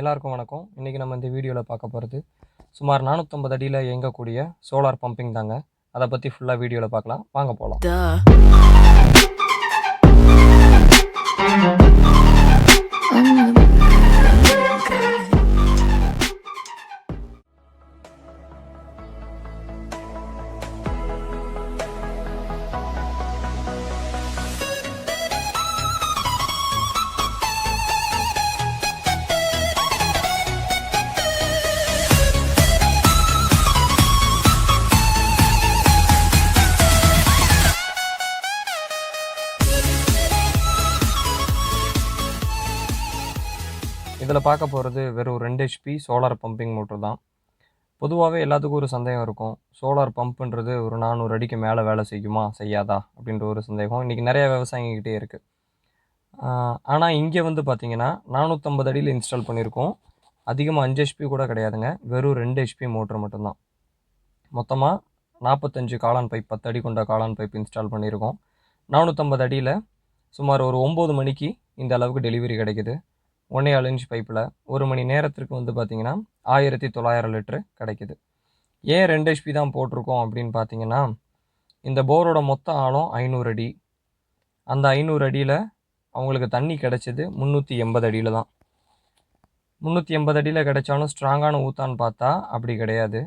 எல்லாருக்கும் வணக்கம். இன்றைக்கி நம்ம இந்த வீடியோவில் பார்க்க போகிறது சுமார் நானூற்றம்பது அடியில் இயங்கக்கூடிய சோலார் பம்பிங் தாங்க. அதை பற்றி ஃபுல்லாக வீடியோவில் பார்க்கலாம். வாங்க போகலாம் இதில் பார்க்க போகிறது வெறும் ரெண்டு ஹெச்பி சோலார் பம்பிங் மோட்டர் தான். பொதுவாகவே எல்லாத்துக்கும் ஒரு சந்தேகம் இருக்கும். சோலார் பம்புன்றது ஒரு நானூறு அடிக்கு மேலே வேலை செய்யுமா? செய்யாதா? அப்படின்ற ஒரு சந்தேகம். இன்றைக்கி நிறைய விவசாயிங்கிட்டே இருக்குது ஆனால் இங்கே வந்து பார்த்திங்கன்னா நானூற்றம்பது அடியில் இன்ஸ்டால் பண்ணியிருக்கோம். அதிகமாக அஞ்சு ஹெச்பி கூட கிடையாதுங்க. வெறும் ரெண்டு ஹெச்பி மோட்ரு மட்டும்தான். மொத்தமாக நாற்பத்தஞ்சு காளான் பைப் பத்து அடி கொண்ட காளான் பைப் இன்ஸ்டால் பண்ணியிருக்கோம். நானூற்றம்பது அடியில் சுமார் ஒரு ஒம்பது மணிக்கு இந்த அளவுக்கு டெலிவரி கிடைக்குது. ஒன்றே ஆள் இன்ச் பைப்பில் ஒரு மணி நேரத்திற்கு வந்து பார்த்திங்கன்னா ஆயிரத்தி தொள்ளாயிரம் லிட்ரு கிடைக்குது. ஏன் ரெண்டு ஹெச்பி தான் போட்டிருக்கோம் அப்படின்னு பார்த்தீங்கன்னா இந்த போரோட மொத்த ஆழம் ஐநூறு அடி. அந்த ஐநூறு அடியில் அவங்களுக்கு தண்ணி கிடைச்சது முந்நூற்றி எண்பது அடியில் தான். முந்நூற்றி எண்பது அடியில் கிடைச்சாலும் ஸ்ட்ராங்கான ஊத்தான்னு பார்த்தா அப்படி கிடையாது.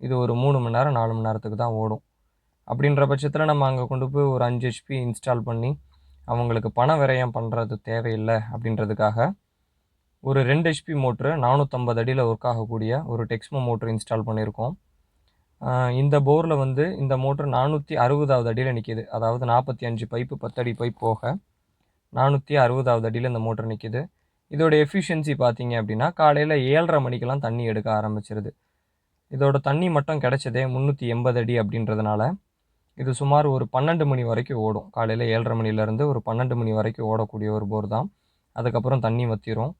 இது ஒரு மூணு மணி நேரம் நாலு மணி நேரத்துக்கு தான் ஓடும். அப்படின்ற பட்சத்தில் நம்ம அங்கே கொண்டு போய் ஒரு அஞ்சு ஹெச்பி இன்ஸ்டால் பண்ணி அவங்களுக்கு பண விரயம் பண்ணுறது தேவையில்லை அப்படின்றதுக்காக ஒரு ரெண்டு ஹெச்பி மோட்ரு நானூற்றம்பது அடியில் ஒர்க் ஆகக்கூடிய ஒரு டெக்ஸ்மோ மோட்ரு இன்ஸ்டால் பண்ணியிருக்கோம். இந்த போரில் வந்து இந்த மோட்ரு நானூற்றி அறுபதாவது அடியில் நிற்கிது அதாவது நாற்பத்தி அஞ்சு பைப்பு பத்தடி பைப் போக நானூற்றி அறுபதாவது அடியில் இந்த மோட்ரு நிற்கிது இதோட எஃபிஷியன்சி பார்த்தீங்க அப்படின்னா காலையில் ஏழரை மணிக்கெல்லாம் தண்ணி எடுக்க ஆரம்பிச்சிருது. இதோட தண்ணி மட்டும் கிடச்சதே முந்நூற்றி எண்பது அடி அப்படின்றதுனால இது சுமார் ஒரு பன்னெண்டு மணி வரைக்கும் ஓடும். காலையில் ஏழரை மணிலேருந்து ஒரு பன்னெண்டு மணி வரைக்கும் ஓடக்கூடிய ஒரு போர் தான். அதுக்கப்புறம் தண்ணி வற்றிரும்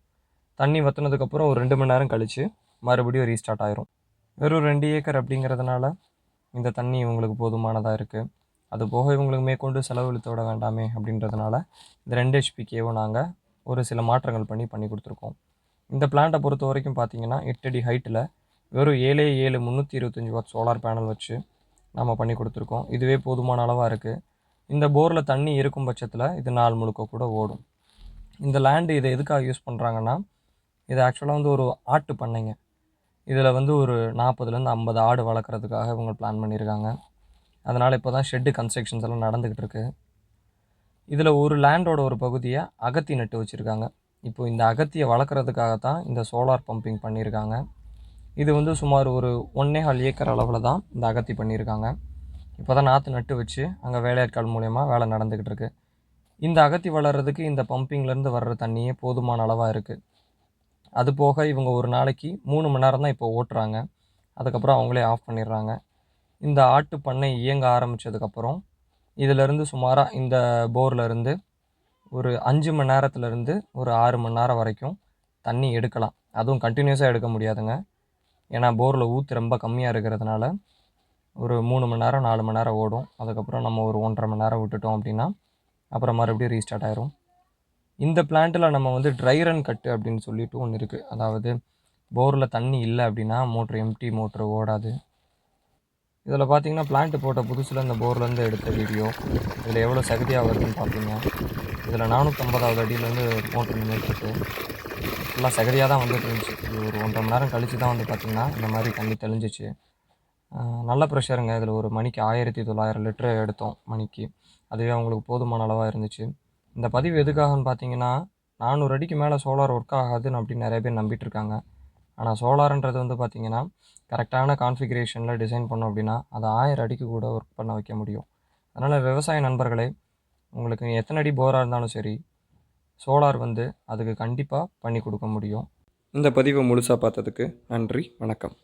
தண்ணி வற்றினதுக்கப்புறம் ஒரு ரெண்டு மணி நேரம் கழித்து மறுபடியும் ரீஸ்டார்ட் ஆயிரும். வெறும் ரெண்டு ஏக்கர் அப்படிங்கிறதுனால இந்த தண்ணி இவங்களுக்கு போதுமானதாக இருக்குது அது போக இவங்களுக்கு மேற்கொண்டு செலவழித்து விட வேண்டாமே அப்படின்றதுனால இந்த ரெண்டு ஹெச்பிக்கேவும் நாங்கள் ஒரு சில மாற்றங்கள் பண்ணி பண்ணி கொடுத்துருக்கோம். இந்த பிளான்ட்டை பொறுத்த வரைக்கும் பார்த்தீங்கன்னா எட்டடி ஹைட்டில் வெறும் ஏழே ஏழு முந்நூற்றி இருபத்தஞ்சி வாட் சோலார் பேனல் வச்சு நம்ம பண்ணி கொடுத்துருக்கோம். இதுவே போதுமான அளவாக இருக்குது இந்த போரில் தண்ணி இருக்கும் பட்சத்தில் இது நாள் முழுக்க கூட ஓடும். இந்த லேண்டு இதை எதுக்காக யூஸ் பண்ணுறாங்கன்னா இது ஆக்சுவலாக வந்து ஒரு ஆட்டு பண்ணைங்க. இதில் வந்து ஒரு நாற்பதுலேருந்து ஐம்பது ஆடு வளர்க்குறதுக்காக இவங்க பிளான் பண்ணியிருக்காங்க அதனால் இப்போ தான் ஷெட்டு கன்ஸ்ட்ரக்ஷன்ஸ் எல்லாம் நடந்துக்கிட்டு இருக்கு. இதில் ஒரு லேண்டோட ஒரு பகுதியை அகத்தி நட்டு வச்சுருக்காங்க. இப்போ இந்த அகத்தியை வளர்க்குறதுக்காக தான் இந்த சோலார் பம்பிங் பண்ணியிருக்காங்க இது வந்து சுமார் ஒரு ஒன்றே கால் ஏக்கர் அளவில் தான் இந்த அகத்தி பண்ணியிருக்காங்க இப்போ தான் நாற்று நட்டு வச்சு அங்கே வேலையாட்கள் மூலயமா வேலை நடந்துக்கிட்டு இருக்கு. இந்த அகத்தி வளர்கிறதுக்கு இந்த பம்பிங்லேருந்து வர்ற தண்ணியே போதுமான அளவாக இருக்குது அது போக இவங்க ஒரு நாளைக்கு மூணு மணி நேரம் தான் இப்போ ஓட்டுறாங்க. அதுக்கப்புறம் அவங்களே ஆஃப் பண்ணிடுறாங்க. இந்த ஆட்டு பண்ணை இயங்க ஆரம்பித்ததுக்கப்புறம் இதிலிருந்து சுமாராக இந்த போர்லேருந்து ஒரு அஞ்சு மணி நேரத்துலேருந்து ஒரு ஆறு மணி நேரம் வரைக்கும் தண்ணி எடுக்கலாம். அதுவும் கண்டினியூஸாக எடுக்க முடியாதுங்க. ஏன்னா போரில் ஊற்று ரொம்ப கம்மியாக இருக்கிறதுனால ஒரு மூணு மணி நேரம் நாலு மணி நேரம் ஓடும். அதுக்கப்புறம் நம்ம ஒரு ஒன்றரை மணி நேரம் விட்டுட்டோம் அப்படின்னா அப்புறம் மறுபடியும் ரீஸ்டார்ட் ஆயிரும். இந்த பிளான்ட்டில் நம்ம வந்து ட்ரை ரன் கட்டு அப்படின்னு சொல்லிட்டு ஒன்று இருக்குது அதாவது போரில் தண்ணி இல்லை அப்படின்னா மோட்ரு எம்டி மோட்ரு ஓடாது. இதில் பார்த்தீங்கன்னா பிளான்ட் போட்ட புதுசில் இந்த போர்லேருந்து எடுத்த வீடியோ இதில் எவ்வளோ சகதியாக வருதுன்னு பார்த்தீங்க இதில் நானூற்றம்பதாவது அடியிலேருந்து மோட்ரு நின்றுட்டு ஃபுல்லாக சகதியாக தான் வந்துட்டு இருந்துச்சு. ஒரு ஒன்றரை மணி நேரம் கழித்து தான் வந்து பார்த்திங்கன்னா இந்த மாதிரி தண்ணி தெளிஞ்சிச்சு. நல்ல ப்ரெஷருங்க இதில் ஒரு மணிக்கு ஆயிரத்தி தொள்ளாயிரம் லிட்டரு எடுத்தோம் மணிக்கு. அதுவே அவங்களுக்கு போதுமான அளவாக இருந்துச்சு. இந்த பதிவு எதுக்காகன்னு பார்த்தீங்கன்னா நானூறு அடிக்கு மேலே சோலார் ஒர்க் ஆகாதுன்னு அப்படின்னு நிறைய பேர் நம்பிட்டு இருக்காங்க. ஆனால் சோலார்ன்றது வந்து பார்த்திங்கன்னா கரெக்டான கான்ஃபிகரேஷனில் டிசைன் பண்ணோம் அப்படின்னா அதை ஆயிரம் அடிக்கு கூட ஒர்க் பண்ண வைக்க முடியும். அதனால் விவசாய நண்பர்களே உங்களுக்கு எத்தனை அடி போராக இருந்தாலும் சரி சோலார் வந்து அதுக்கு கண்டிப்பாக பண்ணி கொடுக்க முடியும். இந்த பதிவை முழுசாக பார்த்ததுக்கு நன்றி வணக்கம்.